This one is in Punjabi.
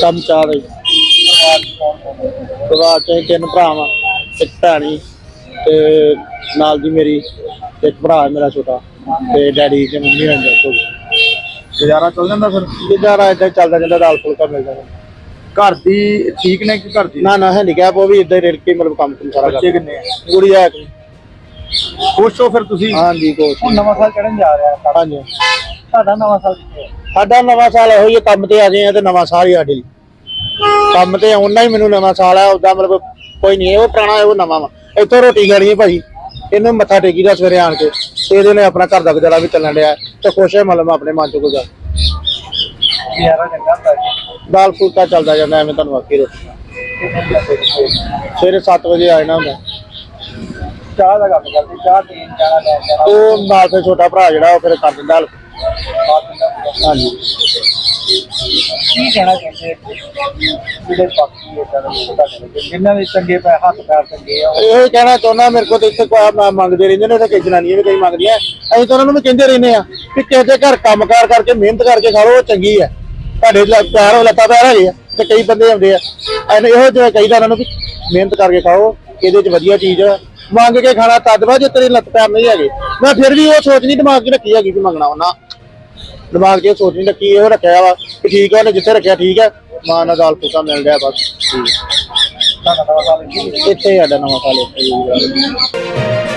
ਕੰਮ ਚਾਹ ਜੀ ਪਰਿਵਾਰ ਚ ਅਸੀਂ ਤਿੰਨ ਭਰਾ ਵਾਂ ਇੱਕ ਭੈਣੀ ਤੇ ਨਾਲ ਦੀ ਮੇਰੀ ਇੱਕ ਭਰਾ ਹੈ ਮੇਰਾ ਛੋਟਾ ਤੇ ਡੈਡੀ ਤੇ ਮੰਮੀ ਰਹਿੰਦੇ ਕੋਲ ਗੁਜ਼ਾਰਾ ਚੱਲ ਜਾਂਦਾ ਫਿਰ? ਜਿੱਦਾਂ ਇਦਾਂ ਚੱਲਦਾ ਜਾਂਦਾ ਦਾਲ ਫੁਲਕਾ ਮਿਲਦਾ ਵਾ। ਘਰ ਦੀ ਠੀਕ ਨੇ ਕਿ ਘਰ ਦੀ? ਨਾ ਨਾ ਹੈਂਡੀਕੈਪ ਉਹ ਵੀ ਇਦਾਂ ਹੀ ਕੇ ਮਤਲਬ ਕੰਮ ਕੁਮ ਸਾਰਾ ਬੱਚੇ ਕਰਦਾ। ਕਿੰਨੇ ਆ? ਗੁੜੀਆ ਹੈ ਖੁਸ਼ ਹੋ ਫਿਰ ਤੁਸੀਂ? ਹਾਂਜੀ ਕੋਚ ਨਵਾਂ ਸਾਲ ਚੜਨ ਜਾ ਰਿਹਾ ਹਾਂਜੀ। ਸਾਡਾ ਨਵਾਂ ਸਾਲ ਸਾਡਾ ਨਵਾਂ ਸਾਲ ਇਹੋ ਹੀ ਹੈ, ਕੰਮ ਤੇ ਆ ਗਏ ਆ ਤੇ ਨਵਾਂ ਸਾਲ ਹੀ ਸਾਡੇ ਲਈ ਕੰਮ ਤੇ ਆਉਣਾ ਹੀ ਮੈਨੂੰ ਨਵਾਂ ਸਾਲ ਆ ਉਦਾਂ ਮਤਲਬ ਕੋਈ ਨਹੀਂ ਉਹ ਪੁਰਾਣਾ ਉਹ ਨਵਾਂ ਵਾ। ਇੱਥੋਂ ਰੋਟੀ ਖਾਣੀ ਹੈ ਭਾਜੀ। ਇਹਨੂੰ ਮੱਥਾ ਟੇਕੀ ਦਾ ਸਵੇਰੇ ਆਣ ਕੇ। ਤੇ ਇਹਦੇ ਨੇ ਆਪਣਾ ਘਰ ਦਾ ਗੁਜ਼ਾਰਾ ਵੀ ਚੱਲਣ ਡਿਆ ਤੇ ਖੁਸ਼ ਹੈ ਮਤਲਬ ਆਪਣੇ ਮਨ ਚ ਕੋਈ ਗੱਲ। ਗੁਜ਼ਾਰਾ ਚੰਗਾ ਹੁੰਦਾ ਦਾਲ ਫੁਲਕਾ ਚੱਲਦਾ ਜਾਂਦਾ ਐਵੇਂ ਤੁਹਾਨੂੰ ਆਖੀ ਰੋਟੀ। ਸਵੇਰੇ 7 ਵਜੇ ਆ ਜਾਣਾ ਹੁੰਦਾ। ਚਾਹ ਦਾ ਕੰਮ ਕਰਦੇ ਚਾਹ ਪੀਣ ਜਾਣਾ ਲੈ ਜਾਣਾ। ਉਹ ਨਾਲ ਫਿਰ ਛੋਟਾ ਭਰਾ ਜਿਹੜਾ ਉਹ ਫਿਰ ਕਰ ਦਿੰਦਾ help। ਹਾਂਜੀ। ਕੀ ਕਹਿਣਾ ਚਾਹੁੰਦੇ ਜਿਹੜੇ ਬਾਕੀ ਇਦਾਂ ਦੇ ਲੋਕ ਤੁਹਾਡੇ ਵਿੱਚ ਜਿਨ੍ਹਾਂ ਦੇ ਚੰਗੇ ਪੈ ਹੱਥ ਪੈਰ ਚੰਗੇ ਆ ਇਹ ਕਹਿਣਾ ਚਾਹੁੰਦਾ ਮੇਰੇ ਕੋਲ ਤੇ ਇੱਥੇ ਕੋਈ ਮ- ਮੰਗਦੇ ਰਹਿੰਦੇ ਨੇ ਤੇ ਕਈ ਜਨਾਨੀਆਂ ਵੀ ਕਈ ਮੰਗਦੀਆਂ। ਅਸੀਂ ਤਾਂ ਉਹਨਾਂ ਨੂੰ ਵੀ ਕਹਿੰਦੇ ਰਹਿੰਦੇ ਆ ਕਿ ਕਿਸੇ ਦੇ ਘਰ ਕੰਮਕਾਰ ਕਰਕੇ ਮਿਹਨਤ ਕਰਕੇ ਖਾਓ ਉਹ ਚੰਗੀ ਹੈ ਤੁਹਾਡੇ ਲ- ਪੈਰ ਉਹ ਲੱਤਾਂ ਪੈਰ ਹੈਗੇ ਆ ਤੇ ਕਈ ਬੰਦੇ ਆਉਂਦੇ ਆ। ਐਨ ਇਹੋ ਜਿਹਾ ਕਹੀਦਾ ਉਹਨਾਂ ਨੂੰ ਵੀ ਮਿਹਨਤ ਕਰਕੇ ਖਾਓ ਇਹਦੇ 'ਚ ਵਧੀਆ ਚੀਜ਼ ਆ। ਮੰਗ ਕੇ ਖਾਣਾ ਤਦ ਵਾ ਜੇ ਤੇਰੇ ਲੱਤ ਪੈਰ ਨਹੀਂ ਹੈਗੇ। ਮੈਂ ਫਿਰ ਵੀ ਉਹ ਸੋਚ ਨਹੀਂ ਦਿਮਾਗ 'ਚ ਰੱਖੀ ਹੈਗੀ ਕਿ ਮੰਗਣਾ ਉਹਨਾਂ। ਦਿਮਾਗ 'ਚ ਇਹ ਸੋਚ ਨਹੀਂ ਰੱਖੀ ਇਹੋ ਰੱਖਿਆ ਵਾ ਕਿ ਠੀਕ ਹੈ ਉਹਨੇ ਜਿੱਥੇ ਰੱਖਿਆ ਠੀਕ ਹੈ ਮਾਂ ਨਾਲ ਦਾਲ ਫੁਲਕਾ ਮਿਲ ਗਿਆ ਬਸ। ਠੀਕ। ਇੱਥੇ ਸਾਡਾ ਨਵਾਂ ਸਾਲ ਇੱਥੇ।